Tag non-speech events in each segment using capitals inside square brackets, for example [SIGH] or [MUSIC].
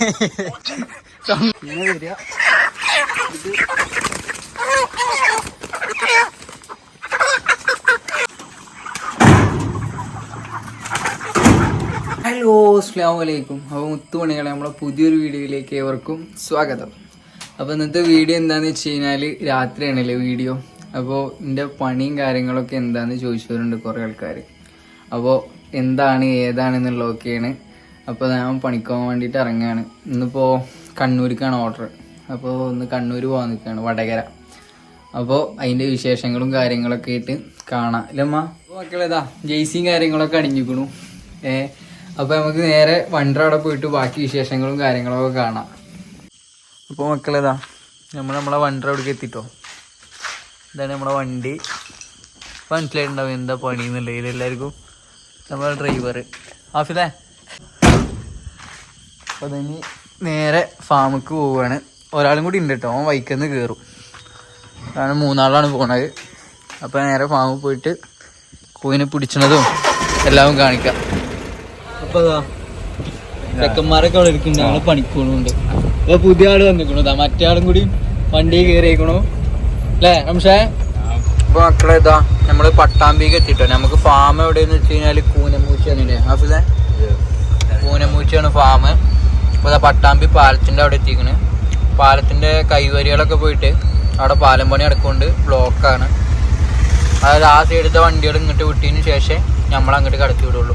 ഇങ്ങനെ വരിക ഹലോ അസ്ലാം വലൈക്കും അപ്പോൾ മുത്തുമണികളെ നമ്മളെ പുതിയൊരു വീഡിയോയിലേക്ക് ഏവർക്കും സ്വാഗതം. അപ്പോൾ ഇന്നത്തെ വീഡിയോ എന്താന്ന് വെച്ച് കഴിഞ്ഞാൽ രാത്രിയാണല്ലേ വീഡിയോ. അപ്പോൾ എന്റെ പണിയും കാര്യങ്ങളൊക്കെ എന്താന്ന് ചോദിച്ചവരുണ്ട് കുറേ ആൾക്കാർ അപ്പോൾ എന്താണ് ഏതാണെന്നുള്ളതൊക്കെയാണ് അപ്പോൾ ഞാൻ പണിക്കാൻ വേണ്ടിയിട്ട് ഇറങ്ങുകയാണ് ഇന്നിപ്പോൾ കണ്ണൂരിക്കാണ് ഓർഡർ അപ്പോൾ ഒന്ന് കണ്ണൂർ പോകാൻ നിൽക്കുകയാണ് വടകര. അപ്പോൾ അതിന്റെ വിശേഷങ്ങളും കാര്യങ്ങളൊക്കെ ആയിട്ട് കാണാം. അല്ലമ്മ മക്കളേതാ ജെയ്സിയും കാര്യങ്ങളൊക്കെ അണിഞ്ഞിക്കണു ഏ അപ്പോൾ നമുക്ക് നേരെ വണ്ടർ അവിടെ പോയിട്ട് ബാക്കി വിശേഷങ്ങളും കാര്യങ്ങളൊക്കെ കാണാം. അപ്പോൾ മക്കളേതാ നമ്മൾ നമ്മളെ വണ്ടർ അവിടേക്ക് എത്തിട്ടോ. ഇതാണ് നമ്മളെ വണ്ടി. മനസ്സിലായിട്ടുണ്ടാവും എന്താ പണി എന്നുള്ളതിൽ എല്ലാവർക്കും നമ്മളെ ഡ്രൈവർ ആഫിലേ അപ്പോൾ ഇനി നേരെ ഫാമിക്ക് പോവുകയാണ് ഒരാളും കൂടി ഉണ്ട് കേട്ടോ അവൻ വൈക്കന്ന് കയറും കാരണം മൂന്നാളാണ് പോണത്. അപ്പോൾ നേരെ ഫാമിൽ പോയിട്ട് കോയിനെ പിടിച്ചണതും എല്ലാം കാണിക്കാം. അപ്പോൾ ചെക്കന്മാരൊക്കെ അവിടെ ഇരിക്കുന്നുണ്ട്. ഞങ്ങൾ പണിക്കോണുണ്ട്. അപ്പോൾ പുതിയ ആൾ വന്നിരിക്കണു ഇതാ മറ്റേ ആളും കൂടി വണ്ടി കയറിയിരിക്കണു അല്ലേ റംഷേ? അപ്പോൾ മക്കളെ ഇതാ നമ്മൾ പട്ടാമ്പിക്ക് എത്തിട്ടോ. നമുക്ക് ഫാം എവിടെയെന്ന് വെച്ച് കഴിഞ്ഞാൽ കൂനമൂച്ചി എന്നില്ലേ ആഫിലെ പൂനമൂച്ചിയാണ് ഫാം അപ്പോൾ പട്ടാമ്പി പാലത്തിന്റെ അവിടെ എത്തിക്കണ്. പാലത്തിന്റെ കൈവരികളൊക്കെ പോയിട്ട് അവിടെ പാലം പണി നടക്കുന്നുണ്ട്. ബ്ലോക്കാണ് അതായത് ആ സൈഡത്തെ വണ്ടികൾ ഇങ്ങോട്ട് വിട്ടതിന് ശേഷം നമ്മൾ അങ്ങോട്ട് കടത്തി വിടുള്ളൂ.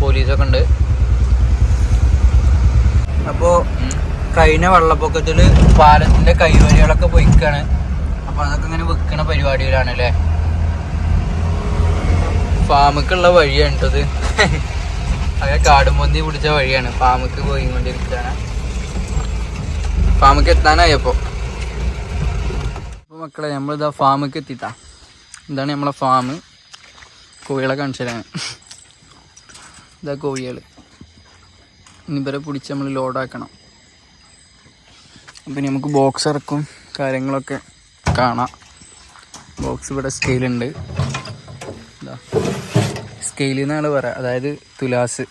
പോലീസൊക്കെ ഉണ്ട്. അപ്പോൾ കഴിഞ്ഞ വെള്ളപ്പൊക്കത്തിൽ പാലത്തിന്റെ കൈവരികളൊക്കെ പൊയ്ക്കാണ്. അപ്പോൾ അതൊക്കെ ഇങ്ങനെ വെക്കണ പരിപാടിയിലാണ് അല്ലേ ഫാമുക്കുള്ള വഴിയാണ് കേട്ടത് അതെ കാടുമൊന്തി പിടിച്ച വഴിയാണ്. ഫാമുക്ക് പോയിക്കൊണ്ടിരിക്കുകയാണ്. ഫാമുക്ക് എത്താനായപ്പോ മക്കളെ നമ്മളിതാ ഫാമുക്ക് എത്തിട്ടാ ഇതാണ് നമ്മളെ ഫാം. കോഴികളെ കാണിച്ചതാണ് ഇതാ കോഴികൾ ഇനി ഇവരെ പിടിച്ച് നമ്മൾ ലോഡാക്കണം. അപ്പം നമുക്ക് ബോക്സ് ഇറക്കും കാര്യങ്ങളൊക്കെ കാണാം. ബോക്സ് ഇവിടെ സ്കെയിലുണ്ട് ഇതാ. സ്കെയിൽ എന്നാണ് പറയുക അതായത് തുലാസ്.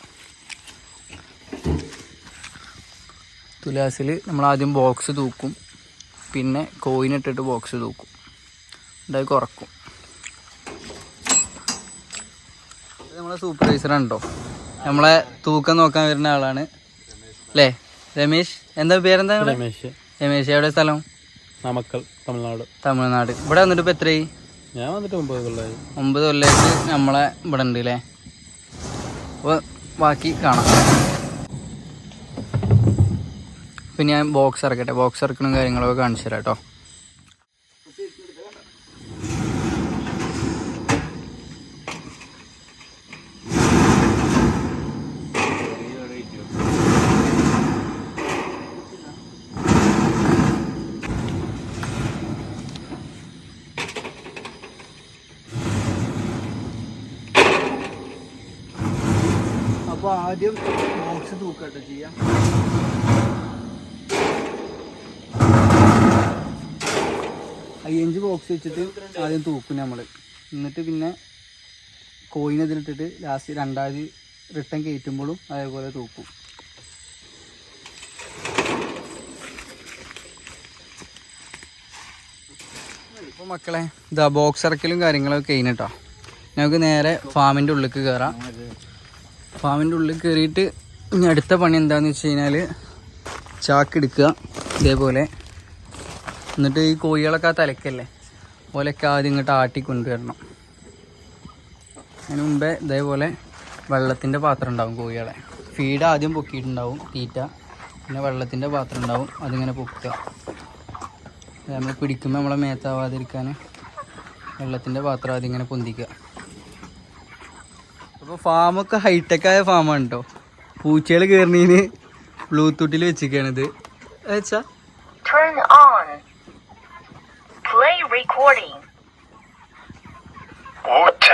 തുലാസിൽ നമ്മൾ ആദ്യം ബോക്സ് തൂക്കും. പിന്നെ കോയിൻ ഇട്ടിട്ട് ബോക്സ് തൂക്കും. ഉണ്ടായി കുറക്കും. നമ്മളെ സൂപ്പർവൈസർ ഉണ്ടോ നമ്മളെ തൂക്കം നോക്കാൻ വരുന്ന ആളാണ്. അല്ലേ? രമേശ്. എന്താ പേരെന്താ? രമേശ്. രമേശ്. എവിടെ സ്ഥലം? നമക്കൽ തമിഴ്നാട്. തമിഴ്നാട്. ഇവിടെ വന്നിട്ട് ഇപ്പൊ എത്രയായി? ഞാൻ വന്നിട്ട് ഒമ്പത് കൊല്ലായി. ഒമ്പത് കൊല്ലമായിട്ട് നമ്മളെ ഇവിടെ ഉണ്ട് അല്ലേ അപ്പോൾ ബാക്കി കാണാം. പിന്നെ ഞാൻ ബോക്സ് ഇറക്കട്ടെ. ബോക്സ് ഇറക്കണ കാര്യങ്ങളൊക്കെ കാണിച്ചു തരാം കേട്ടോ അപ്പോൾ ആദ്യം ബോക്സ് തൂക്കട്ടെ ചെയ്യാം അയ്യഞ്ച് ബോക്സ് വെച്ചിട്ട് ആദ്യം തൂക്കും നമ്മൾ എന്നിട്ട് പിന്നെ കോയിൻ ഇതിലിട്ടിട്ട് ലാസ്റ്റ് രണ്ടാമത് റിട്ടേൺ കയറ്റുമ്പോഴും അതേപോലെ തൂക്കും. ഇപ്പോൾ മക്കളെ ഇതാ ബോക്സ് ഇറക്കലും കാര്യങ്ങളൊക്കെ കഴിഞ്ഞിട്ടോ. ഞങ്ങൾക്ക് നേരെ ഫാമിന്റെ ഉള്ളിലേക്ക് കയറാം ഫാമിന്റെ ഉള്ളിൽ കയറിയിട്ട് ഇനി അടുത്ത പണി എന്താണെന്ന് വെച്ച് കഴിഞ്ഞാൽ ചാക്കെടുക്കുക ഇതേപോലെ. എന്നിട്ട് ഈ കോഴികളൊക്കെ ആ തലക്കല്ലേ? ഓലൊക്കെ ആദ്യം ഇങ്ങോട്ട് ആട്ടി കൊണ്ടുവരണം. അതിന് മുമ്പേ ഇതേപോലെ വെള്ളത്തിന്റെ പാത്രം ഉണ്ടാവും കോഴികളെ. ഫീഡ് ആദ്യം പൊക്കിയിട്ടുണ്ടാവും തീറ്റ. പിന്നെ വെള്ളത്തിന്റെ പാത്രം ഉണ്ടാവും അതിങ്ങനെ പൊക്കുക. നമ്മൾ പിടിക്കുമ്പോൾ നമ്മളെ മേത്താവാതിരിക്കാൻ വെള്ളത്തിന്റെ പാത്രം ആദ്യം ഇങ്ങനെ പൊന്തിക്കുക. അപ്പോൾ ഫാമൊക്കെ ഹൈടെക് ആയ ഫാമാണ് കേട്ടോ പൂച്ചകൾ കയറുന്നതിന് ബ്ലൂടൂത്തിൽ വെച്ചിരിക്കുകയാണിത് വെച്ചാ Turn on. Play recording. പൂച്ച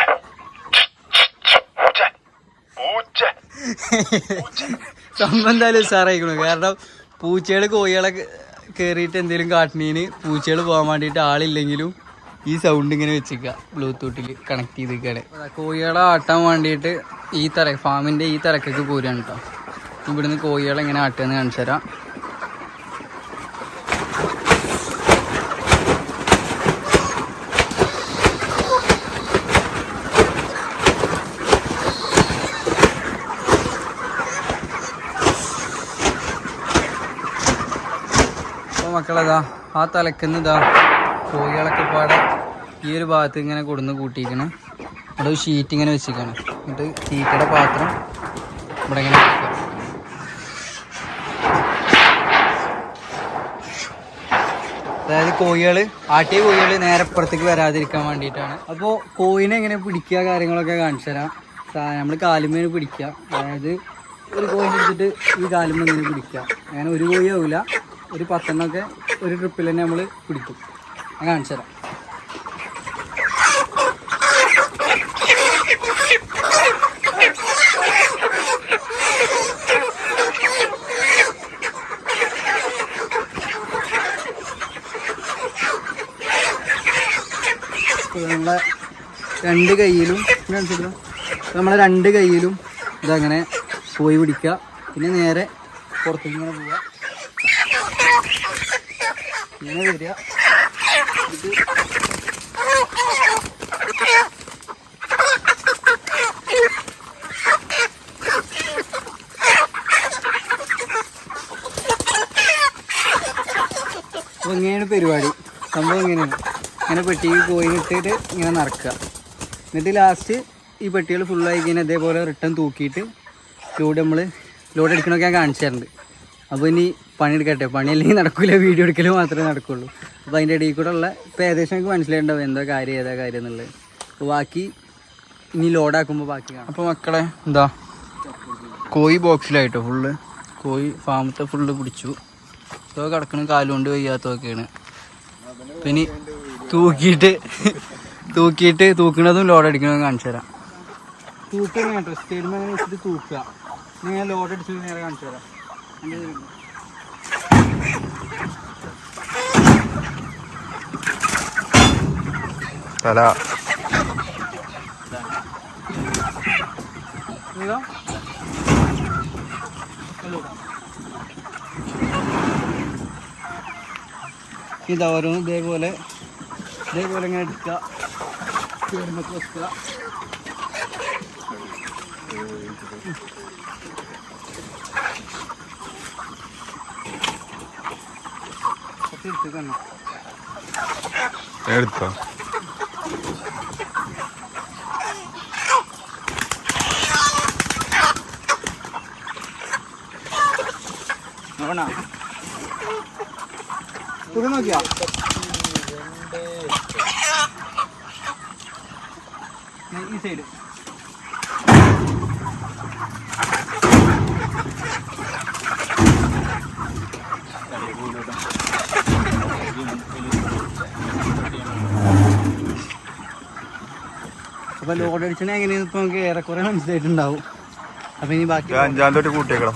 പൂച്ച പൂച്ച സംഭവം എന്തായാലും സാറായിക്കണു കാരണം പൂച്ചകൾ കോഴികളെ കയറിയിട്ട് എന്തെങ്കിലും കാട്ടിനീന് പൂച്ചകൾ പോകാൻ വേണ്ടിയിട്ട് ആളില്ലെങ്കിലും ഈ സൗണ്ട് ഇങ്ങനെ വെച്ചിരിക്കുക ബ്ലൂടൂത്തിൽ കണക്ട് ചെയ്തിരിക്കുകയാണ് കോഴികളെ ആട്ടാൻ വേണ്ടിയിട്ട് ഈ തറ ഫാമിന്റെ ഈ തറക്കൊക്കെ പോരുകയാണ് കേട്ടോ ഇവിടുന്ന് കോഴികളെ എങ്ങനെ ആട്ടുകയെന്ന് കാണിച്ചു തരാം അപ്പോൾ മക്കളെതാ ആ തലക്കുന്ന ഇതാ കോഴികളൊക്കെ പാടെ ഈ ഒരു ഭാഗത്ത് ഇങ്ങനെ കൊടുന്ന് കൂട്ടിയിരിക്കണ്. ഇവിടെ ഒരു ഷീറ്റ് ഇങ്ങനെ വെച്ചിരിക്കണം. എന്നിട്ട് തീറ്റയുടെ പാത്രം ഇവിടെ ഇങ്ങനെ അതായത് കോഴികൾ ആട്ടിയ കോഴികൾ നേരെ പുറത്തേക്ക് വരാതിരിക്കാൻ വേണ്ടിയിട്ടാണ്. അപ്പോൾ കോഴിനെ എങ്ങനെ പിടിക്കുക കാര്യങ്ങളൊക്കെ കാണിച്ചു തരാം. നമ്മൾ കാലുമേന് പിടിക്കുക. അതായത് ഒരു കോഴി എടുത്തിട്ട് ഈ കാലുമേന് പിടിക്കുക. അങ്ങനെ ഒരു കോഴി ആവില്ല ഒരു പത്തെണ്ണമൊക്കെ ഒരു ട്രിപ്പിൽ തന്നെ നമ്മൾ പിടിക്കും. ഞാൻ കാണിച്ചു തരാം. നമ്മളെ രണ്ട് കയ്യിലും ഇത് കാണിച്ചിട്ടോ? നമ്മളെ രണ്ട് കയ്യിലും ഇതങ്ങനെ പോയി പിടിക്കുക. പിന്നെ നേരെ പുറത്തേക്ക് ഇങ്ങനെ പോവുക. ഇങ്ങനെ വരിക ഇത് അപ്പൊ ഇങ്ങനെയാണ് പരിപാടി? സംഭവം ഇങ്ങനെയാണ് ഇങ്ങനെ പെട്ടിയിൽ കോഴി ഇട്ടിട്ട് ഇങ്ങനെ നടക്കുക. എന്നിട്ട് ലാസ്റ്റ് ഈ പെട്ടികൾ ഫുള്ളായി കഴിഞ്ഞാൽ ഇതേപോലെ റിട്ടേൺ തൂക്കിയിട്ട് ലോഡ് നമ്മൾ ലോഡ് എടുക്കണമൊക്കെ ഞാൻ കാണിച്ചു തരുന്നുണ്ട് അപ്പോൾ ഇനി പണിയെടുക്കട്ടെ. പണി അല്ലെങ്കിൽ നടക്കില്ല വീഡിയോ എടുക്കൽ മാത്രമേ നടക്കുള്ളൂ. അപ്പോൾ അതിന്റെ ഇടയിൽ കൂടെ ഉള്ള ഇപ്പോൾ ഏകദേശം എനിക്ക് മനസ്സിലായിട്ടുണ്ടാവും എന്താ കാര്യം ഏതാ കാര്യം എന്നുള്ളത്. അപ്പോൾ ബാക്കി ഇനി ലോഡാക്കുമ്പോൾ ബാക്കി കാണാം. അപ്പോൾ മക്കളെ എന്താ? കോഴി ബോക്സിലായിട്ടോ ഫുള്ള് കോഴി ഫാമത്തെ ഫുള്ള് പിടിച്ചു. ഇതോ കിടക്കണ കാലുകൊണ്ട് വയ്യാത്തതൊക്കെയാണ്. പിന്നെ തൂക്കിയിട്ട് തൂക്കിയിട്ട് തൂക്കണതും ലോഡ് അടിക്കണതും കാണിച്ചു തരാം. തൂക്കണം കേട്ടോ. സ്റ്റേഡിയം വെച്ചിട്ട് തൂക്കുക. ഞാൻ ലോഡ് അടിച്ചിട്ട് നേരെ കാണിച്ചു തരാം? തല ഇതാ. ഹലോ. ഇതാ ഓരോന്ന് ഇതേപോലെ ഇതേപോലെ ഇങ്ങനെ എടുക്കുക ചേർന്നൊക്കെ വെക്കുക എടുത്ത്? നോക്കിയാ? ഈ സൈഡ് അപ്പൊ ലോഡ് അടിച്ചണ എങ്ങനെയാന്ന് ഇപ്പൊ നമുക്ക് ഏറെക്കുറെ മനസ്സിലായിട്ടുണ്ടാവും. അപ്പൊ ഇനി ബാക്കി അഞ്ചാം തൊട്ട് കൂട്ടിയേക്കണം.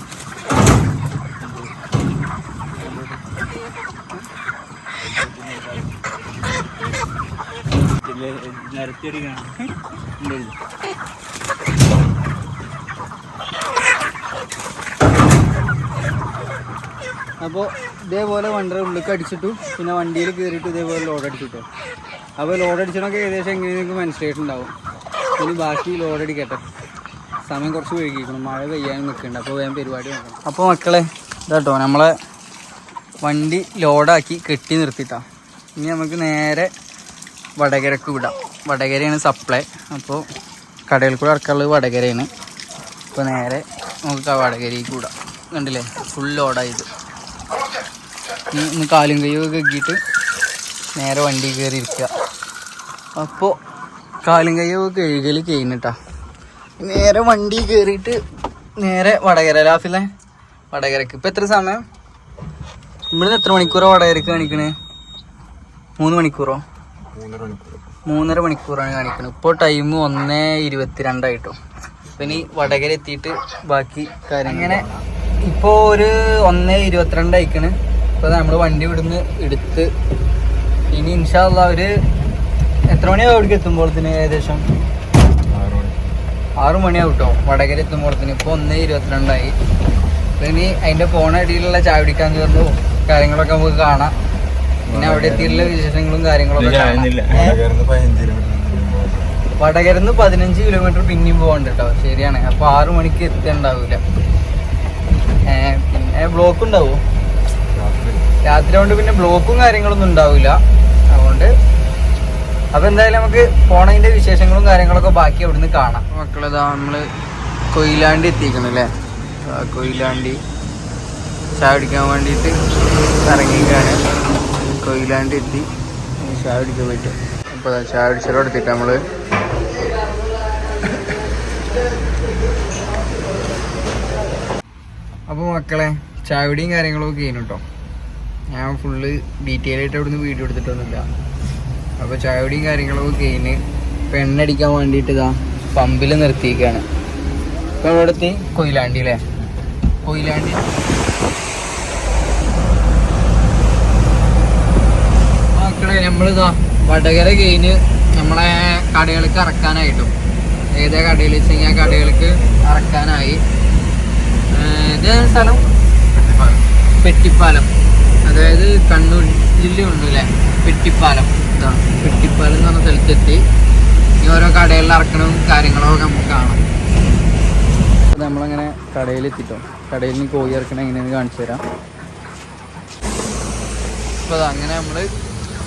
അപ്പോൾ ഇതേപോലെ വണ്ടി ഉള്ളിലേക്ക് അടിച്ചിട്ടു പിന്നെ വണ്ടിയിൽ കയറിയിട്ട് ഇതേപോലെ ലോഡ് അടിച്ചിട്ടു. അപ്പോൾ ലോഡ് അടിച്ചണൊക്കെ ഏകദേശം എങ്ങനെയൊക്കെ നിങ്ങൾക്ക് മനസ്സിലായിട്ടുണ്ടാവും. ഇനി ബാക്കി ലോഡ് അടിക്കട്ടെ. സമയം കുറച്ച് വൈകിക്കണം മഴ പെയ്യാനും നിൽക്കുന്നുണ്ട്. അപ്പോൾ വേഗം പരിപാടി നോക്കണം അപ്പോൾ മക്കളെ ഇതാട്ടോ നമ്മളെ വണ്ടി ലോഡാക്കി കെട്ടി നിർത്തിട്ടാ ഇനി നമുക്ക് നേരെ വടകരക്ക് വിടാം. വടകരയാണ് സപ്ലൈ അപ്പോൾ കടയിൽ കൂടെ ഇറക്കാനുള്ളത് വടകരയാണ്. അപ്പോൾ നേരെ നമുക്ക് ആ വടകരയ്ക്ക് വിടാം. കണ്ടില്ലേ? ഫുൾ ലോഡായത് ഇനി കാലും കയ്യൊക്കെ കെക്കിയിട്ട് നേരെ വണ്ടി കയറി ഇരിക്കുക അപ്പോൾ കാലും കൈയൊക്കെ കഴുകൽ കഴിഞ്ഞിട്ടാ നേരെ വണ്ടി കയറിയിട്ട് നേരെ വടകര ലാഫിലെ വടകരക്ക്. ഇപ്പം എത്ര സമയം? ഇവിടുന്ന് എത്ര മണിക്കൂറോ വടകരക്ക് കാണിക്കണേ? മൂന്ന് മണിക്കൂറോ? മൂന്നര മണിക്കൂറാണ് കാണിക്കുന്നത് ഇപ്പോൾ ടൈം ഒന്ന് ഇരുപത്തിരണ്ടായിട്ടോ. അപ്പം ഇനി വടകര എത്തിയിട്ട് ബാക്കി കാര്യം അങ്ങനെ ഇപ്പോൾ ഒരു ഒന്ന് ഇരുപത്തിരണ്ട് അയക്കണ് ഇപ്പോൾ നമ്മൾ വണ്ടി ഇവിടുന്ന് എടുത്ത് ഇനി ഇൻഷാല്ല ഒരു എത്ര മണിയാവും അവിടേക്ക് എത്തുമ്പോഴത്തിന് ഏകദേശം? ആറ് മണി ആറു മണിയാവും കേട്ടോ വടകര എത്തുമ്പോഴത്തിന്. ഇപ്പോൾ ഒന്ന് ഇരുപത്തിരണ്ടായി. ഇനി അതിന്റെ പോണടിയിലുള്ള ചാവിടിക്കാൻ തീർന്നു കാര്യങ്ങളൊക്കെ നമുക്ക് കാണാം. പിന്നെ അവിടെ എത്തിയിട്ടുള്ള വിശേഷങ്ങളും കാര്യങ്ങളൊക്കെ? വടകരന്ന് പതിനഞ്ച് കിലോമീറ്റർ പിന്നെയും പോകണ്ട കേട്ടോ ശരിയാണ്. അപ്പൊ ആറു മണിക്ക് എത്തിയുണ്ടാവൂല ഏ, പിന്നെ ബ്ലോക്ക് ഉണ്ടാവും? രാത്രി. കൊണ്ട് പിന്നെ ബ്ലോക്കും കാര്യങ്ങളൊന്നും ഉണ്ടാവില്ല അപ്പൊ എന്തായാലും നമുക്ക് പോണതിന്റെ വിശേഷങ്ങളും കാര്യങ്ങളൊക്കെ ബാക്കി അവിടുന്ന് കാണാം. മക്കളതാ നമ്മൾ കൊയിലാണ്ടി എത്തിക്കണം അല്ലേ ആ, കൊയിലാണ്ടി. ചായ കുടിക്കാൻ വേണ്ടിയിട്ട് ഇറങ്ങിക്കാണ് കൊയിലാണ്ടി എത്തി. ചായ കുടിക്കാൻ പറ്റും അപ്പോൾ ദാ ചായ കുടിച്ചാലും എടുത്തിട്ട് നമ്മൾ അപ്പോൾ മക്കളെ ചായയുടെയും കാര്യങ്ങളൊക്കെ കഴിഞ്ഞു കേട്ടോ ഞാൻ ഫുള്ള് ഡീറ്റെയിൽ ആയിട്ട് അവിടുന്ന് വീഡിയോ എടുത്തിട്ടൊന്നുമില്ല. അപ്പോൾ ചായയുടെയും കാര്യങ്ങളൊക്കെ കഴിഞ്ഞ് പെണ്ണടിക്കാൻ എണ്ണ അടിക്കാൻ വേണ്ടിയിട്ട് ഇതാ പമ്പിൽ നിർത്തിയിരിക്കുകയാണ്. ഇപ്പൊ ഇവിടെ എത്തി? കൊയിലാണ്ടി അല്ലേ? കൊയിലാണ്ടി. മക്കളെ നമ്മളിതാ വടകര കഴിഞ്ഞ് നമ്മളെ കടകൾക്ക് ഇറക്കാനായിട്ടും. ഏതാ കടയിൽ വെച്ച് കഴിഞ്ഞാൽ കടകൾക്ക് ഇറക്കാനായി. ഇത് സ്ഥലം? പെട്ടിപ്പാലം. അതായത് കണ്ണൂർ ജില്ലയുണ്ട് അല്ലേ പെട്ടിപ്പാലം. ഇതാ പെട്ടിപ്പാലം എന്ന് പറഞ്ഞ സ്ഥലത്തെത്തി. ഇനി ഓരോ കടകളിൽ ഇറക്കണം കാര്യങ്ങളൊക്കെ നമുക്ക് കാണാം. നമ്മളങ്ങനെ കടയിൽ എത്തിട്ടോ കടയിൽ നിന്ന് കോഴി ഇറക്കണം എങ്ങനെയെന്ന് കാണിച്ചു തരാം. അപ്പോൾ അങ്ങനെ നമ്മൾ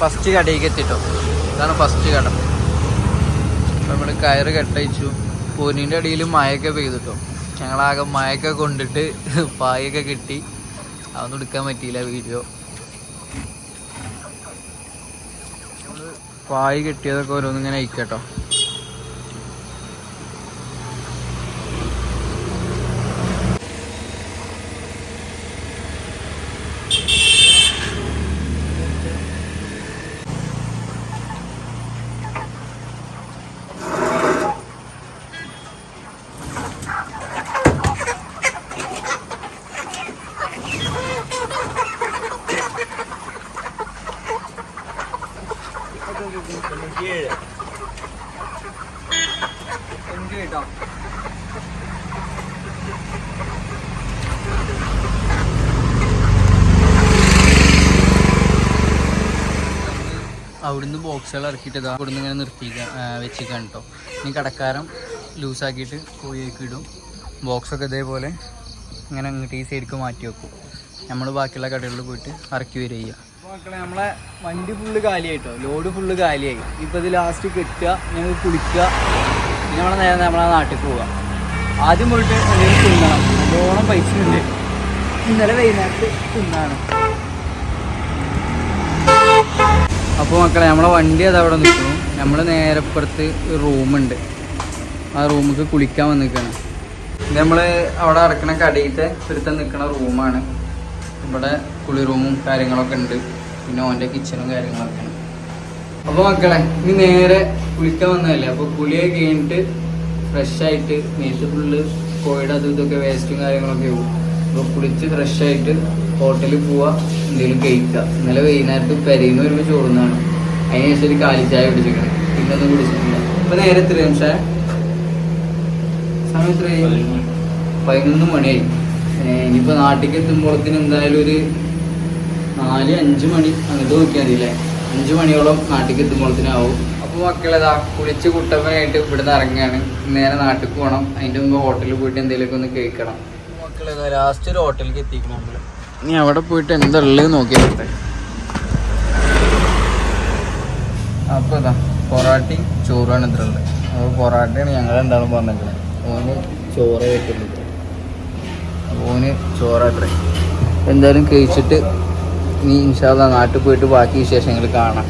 ഫസ്റ്റ് കടയിലേക്ക് എത്തിട്ടോ. ഇതാണ് ഫസ്റ്റ് കട. അപ്പോൾ നമ്മൾ കയറ് കെട്ടയച്ചു പൂനിന്റെ അടിയിൽ മഴയൊക്കെ പെയ്തിട്ടോ. ഞങ്ങളാകെ മഴയൊക്കെ കൊണ്ടിട്ട് [LAUGHS] പായൊക്കെ കിട്ടി. അതൊന്നും എടുക്കാൻ പറ്റിയില്ല വീഡിയോ നമ്മൾ പായ് കെട്ടിയതൊക്കെ ഓരോന്നിങ്ങനെ അയക്കട്ടോ കേട്ടോ അവിടുന്ന് ബോക്സുകൾ ഇറക്കിയിട്ട് ഇതാ അവിടുന്ന് ഇങ്ങനെ നിർത്തി വെച്ചിരിക്കാൻ കേട്ടോ ഇനി കടക്കാരം ലൂസാക്കിയിട്ട് കോഴിയൊക്കെ ഇടും. ബോക്സൊക്കെ ഇതേപോലെ ഇങ്ങനെ അങ്ങോട്ട് ഈ സൈഡിലേക്ക് മാറ്റി വെക്കും. നമ്മൾ ബാക്കിയുള്ള കടകളിൽ പോയിട്ട് ഇറക്കി വരിക മക്കളെ നമ്മളെ വണ്ടി ഫുള്ള് കാലിയായിട്ടോ? ലോഡ് ഫുള്ള് കാലിയായി. ഇപ്പോൾ ഇത് ലാസ്റ്റ് കെട്ടുക ഞങ്ങൾ കുളിക്കുക. പിന്നെ നമ്മളെ നേരെ നമ്മളെ നാട്ടിൽ പോവുക. ആദ്യം പോയിട്ട് എന്തെങ്കിലും തിന്നണം. നല്ലോണം പൈസ ഉണ്ട് ഇന്നലെ വൈകുന്നേരത്ത് തിന്നാണ്. അപ്പോൾ മക്കളെ നമ്മളെ വണ്ടി അത് അവിടെ നിൽക്കുന്നു. നമ്മൾ നേരപ്പുറത്ത് റൂമുണ്ട്. ആ റൂമിക്ക് കുളിക്കാൻ വന്നിരിക്കുകയാണ്. ഇത് നമ്മൾ അവിടെ അടക്കണ കടയിലത്തെ ഇപ്പോഴത്തെ നിൽക്കുന്ന റൂമാണ്. ഇവിടെ കുളി റൂമും കാര്യങ്ങളൊക്കെ ഉണ്ട്. പിന്നെ ഓന്റെ കിച്ചണും കാര്യങ്ങളൊക്കെയാണ് അപ്പോൾ മക്കളെ ഇനി നേരെ കുളിക്കാൻ വന്നതല്ലേ? അപ്പോൾ കുളിയൊക്കെ കഴിഞ്ഞിട്ട് ഫ്രഷ് ആയിട്ട് മേത്ത് ഫുള്ള് കോഴിയുടെ അതും ഇതൊക്കെ വേസ്റ്റും കാര്യങ്ങളൊക്കെ ആവും. അപ്പോൾ കുളിച്ച് ഫ്രഷ് ആയിട്ട് ഹോട്ടലിൽ പോവുക എന്തെങ്കിലും കഴിക്കുക. ഇന്നലെ വൈകുന്നേരത്ത് പെരയിന്ന് വരുമ്പോൾ ചോറുന്നാണ് അതിന് ശേഷം ഒരു കാലിച്ചായ കുടിച്ചിരിക്കണം. പിന്നെ ഒന്നും കുടിച്ചിട്ടില്ല. അപ്പോൾ നേരെ എത്ര നിമിഷം സമയം എത്രയായി? പതിനൊന്ന് മണിയായി. ഇനിയിപ്പോൾ നാട്ടിലേക്ക് എത്തുമ്പോഴത്തേന് എന്തായാലും ഒരു നാല് അഞ്ച് മണി. അങ്ങോട്ട് നോക്കിയാൽ മതി അല്ലേ അഞ്ച് മണിയോളം നാട്ടിലേക്ക് എത്തുമ്പോഴത്തിനാവും അപ്പോൾ മക്കളേതാ കുളിച്ച് കുട്ടപ്പനായിട്ട് ഇവിടുന്ന് ഇറങ്ങുകയാണ് നേരെ നാട്ടിൽ പോകണം അതിന്റെ മുമ്പ് ഹോട്ടലിൽ പോയിട്ട് എന്തെങ്കിലുമൊക്കെ ഒന്ന് കഴിക്കണം. മക്കളേതാ ലാസ്റ്റ് ഒരു ഹോട്ടലിലേക്ക് എത്തിക്കണം നമ്മൾ ഇനി അവിടെ പോയിട്ട് എന്താ ഉള്ളത് നോക്കിയാട്ടെ അപ്പോൾ ഇതാ പൊറാട്ടയും ചോറുമാണ് ഇത്ര ഉള്ളത്. അപ്പോൾ പൊറാട്ടയാണ് ഞങ്ങൾ രണ്ടാളും പറഞ്ഞിരിക്കുന്നത് ഓന് ചോറേ വെക്കുള്ളൂ ഓന് ചോറത്രേ എന്തായാലും കഴിച്ചിട്ട് നീ ഇൻഷാല്ല നാട്ടിൽ പോയിട്ട് ബാക്കി വിശേഷങ്ങൾ കാണാം.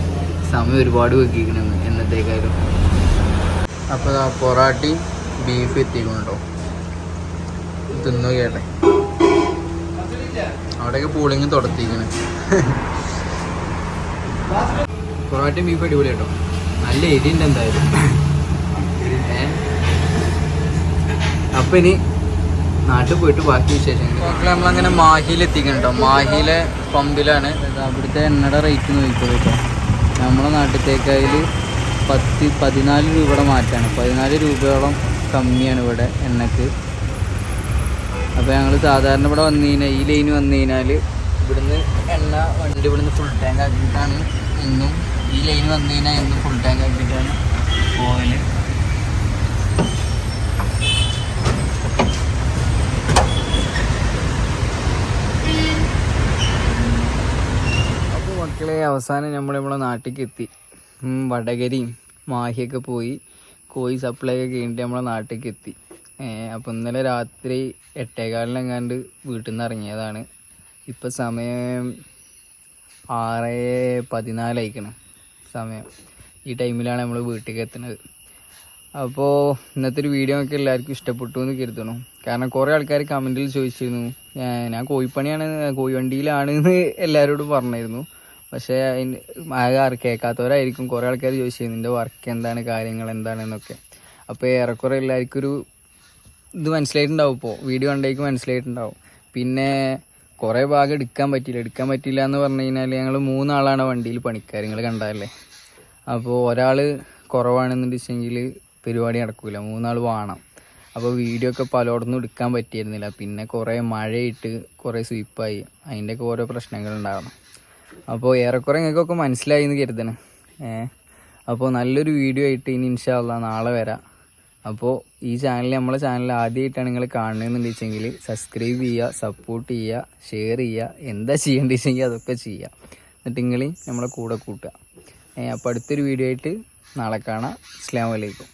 സമയം ഒരുപാട് വെക്കിക്കണെന്ന് എന്നത്തേക്കായാലും. അപ്പോൾ പൊറാട്ടയും പൊറാട്ടി ബീഫ് എത്തിക്കുന്നുണ്ടോ തിന്നു കേട്ടെ. അവിടെയൊക്കെ പൂളിങ് തുടത്തിക്കണ് പൊറാട്ടയും ബീഫ് അടിപൊളി കേട്ടോ. നല്ല എരിയുണ്ട് എന്തായാലും. അപ്പൊ ഇനി നാട്ടിൽ പോയിട്ട് ബാക്കി വിശേഷങ്ങൾ നമ്മളങ്ങനെ മാഹിയിൽ എത്തിക്കണ്ടോ മാഹിയിലെ പമ്പിലാണ്. അവിടുത്തെ എണ്ണയുടെ റേറ്റ് നോക്കിക്കോളൂ കേട്ടോ നമ്മളെ നാട്ടിലത്തേക്കായിൽ പത്ത് പതിനാല് രൂപയുടെ മാറ്റാണ്. പതിനാല് രൂപയോളം കമ്മിയാണ് ഇവിടെ എണ്ണക്ക്. അപ്പോൾ ഞങ്ങൾ സാധാരണ ഇവിടെ വന്നു കഴിഞ്ഞാൽ ഈ ലൈന് വന്നു കഴിഞ്ഞാൽ ഇവിടുന്ന് എണ്ണ വണ്ടി ഇവിടുന്ന് ഫുൾ ടാങ്ക് ആക്കിയിട്ടാണ് എന്നും ഈ ലൈന് വന്നു കഴിഞ്ഞാൽ എന്നും ഫുൾ ടാങ്ക് ആക്കിയിട്ടാണ് പോയത് അപ്പോൾ മക്കളെ അവസാനം നമ്മളിവിടെ നമ്മളെ നാട്ടിലേക്ക് എത്തി വടകരയും മാഹിയൊക്കെ പോയി കോഴി സപ്ലൈ ഒക്കെ കഴിഞ്ഞിട്ട് നമ്മളെ നാട്ടിലേക്ക് എത്തി അപ്പോൾ ഇന്നലെ രാത്രി എട്ടേകാലിനെങ്ങാണ്ട് വീട്ടിൽ നിന്ന് ഇറങ്ങിയതാണ് ഇപ്പം സമയം ആറ് പതിനാലായിക്കണം സമയം. ഈ ടൈമിലാണ് നമ്മൾ വീട്ടിലേക്ക് എത്തുന്നത് അപ്പോൾ ഇന്നത്തെ ഒരു വീഡിയോ ഒക്കെ എല്ലാവർക്കും ഇഷ്ടപ്പെട്ടു എന്ന് കരുതണു കാരണം കുറേ ആൾക്കാർ കമന്റിൽ ചോദിച്ചിരുന്നു. ഞാൻ- കോഴിപ്പണിയാണ് കോഴിവണ്ടിയിലാണ് എന്ന് എല്ലാവരോടും പറഞ്ഞിരുന്നു. പക്ഷേ അതിന് ആകെ കേൾക്കാത്തവരായിരിക്കും. കുറേ ആൾക്കാർ ചോദിച്ചിരുന്നു നിന്റെ വർക്ക് എന്താണ്? കാര്യങ്ങൾ എന്താണെന്നൊക്കെ അപ്പോൾ ഏറെക്കുറെ എല്ലാവർക്കും ഒരു ഇത് മനസ്സിലായിട്ടുണ്ടാവും ഇപ്പോൾ വീഡിയോ കണ്ടേക്ക് മനസ്സിലായിട്ടുണ്ടാവും. പിന്നെ കുറേ ഭാഗം എടുക്കാൻ പറ്റിയില്ല. എടുക്കാൻ പറ്റില്ല എന്ന് പറഞ്ഞു കഴിഞ്ഞാൽ ഞങ്ങൾ മൂന്നാളാണ് വണ്ടിയിൽ പണിക്കാർ നിങ്ങൾ കണ്ടതല്ലേ. അപ്പോൾ ഒരാൾ കുറവാണെന്ന് വെച്ചെങ്കിൽ പരിപാടി നടക്കില്ല മൂന്നാൾ വേണം. അപ്പോൾ വീഡിയോ ഒക്കെ പലയിടത്തും എടുക്കാൻ പറ്റിയിരുന്നില്ല. പിന്നെ കുറേ മഴയിട്ട് കുറേ സ്വീപ്പായി. അതിന്റെയൊക്കെ ഓരോ പ്രശ്നങ്ങളുണ്ടാകണം അപ്പോൾ ഏറെക്കുറെ നിങ്ങൾക്കൊക്കെ മനസ്സിലായി എന്ന് കരുതണേ അപ്പോൾ നല്ലൊരു വീഡിയോ ആയിട്ട് ഇനി ഇൻഷാല്ല നാളെ വരാം. അപ്പോൾ ഈ ചാനൽ നമ്മളെ ചാനൽ ആദ്യമായിട്ടാണ് നിങ്ങൾ കാണുന്നതെന്ന് വെച്ചെങ്കിൽ സബ്സ്ക്രൈബ് ചെയ്യുക സപ്പോർട്ട് ചെയ്യുക ഷെയർ ചെയ്യുക എന്താ ചെയ്യേണ്ടത് വെച്ചെങ്കിൽ അതൊക്കെ ചെയ്യുക. എന്നിട്ട് നിങ്ങൾ നമ്മളെ കൂടെ കൂട്ടുക. അപ്പോൾ അടുത്തൊരു വീഡിയോ ആയിട്ട് നാളെ കാണാം. അസ്ലാം വലൈക്കും